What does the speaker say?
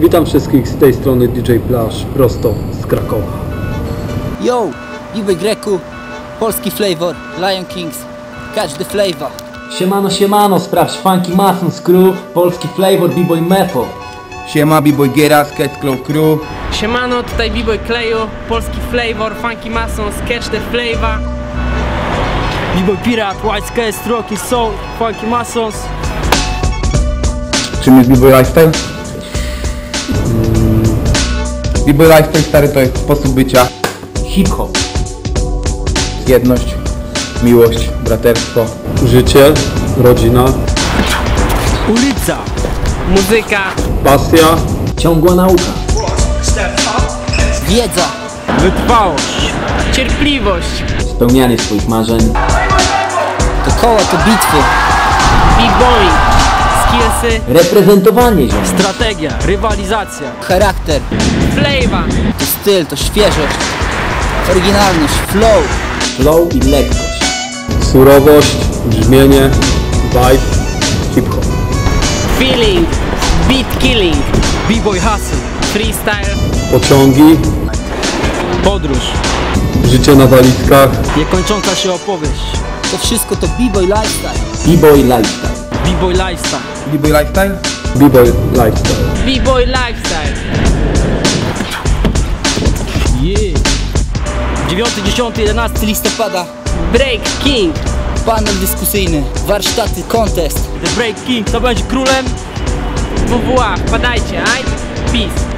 Witam wszystkich z tej strony DJ Plaż, prosto z Krakowa. Yo, B-Boy Greku, polski flavor, Lion Kings, catch the flavor. Siemano, siemano, sprawdź Funky Masons Crew, polski flavor B-Boy Mepo. Siema, B-Boy Giera, Skate Club Crew. Siemano, tutaj B-Boy Kleju, polski flavor, funky mason, sketch the flavor. B-Boy Pirat, White Sky, Stroke Soul, Funky Masons. Czym jest B-Boy Lifestyle? B-Boy Lifestyle stary to jest sposób bycia, Hip-hop. jedność, miłość, braterstwo. Życie, rodzina, Ulica, Muzyka, pasja, Ciągła nauka. Wiedza, wytrwałość, cierpliwość, Spełnianie swoich marzeń. to koła, to bitwy. b-boy, skillsy, Reprezentowanie ziemi. strategia, rywalizacja, Charakter, flavor, to styl, to świeżość. Oryginalność, flow, Flow i lekkość. surowość, brzmienie, vibe, hip-hop. feeling, beat killing, B-Boy Hustle, freestyle, Pociągi, podróż, życie na walizkach, niekończąca się opowieść, to wszystko to B-Boy lifestyle. B-Boy Lifestyle. B-Boy Lifestyle, B-Boy Lifestyle? b-boy lifestyle. b-boy lifestyle. yeah. 9, 10, 11 Listopada, Break King, panel dyskusyjny, warsztaty, contest. The Break King, kto będzie królem? WWA, wpadajcie, aj? Peace.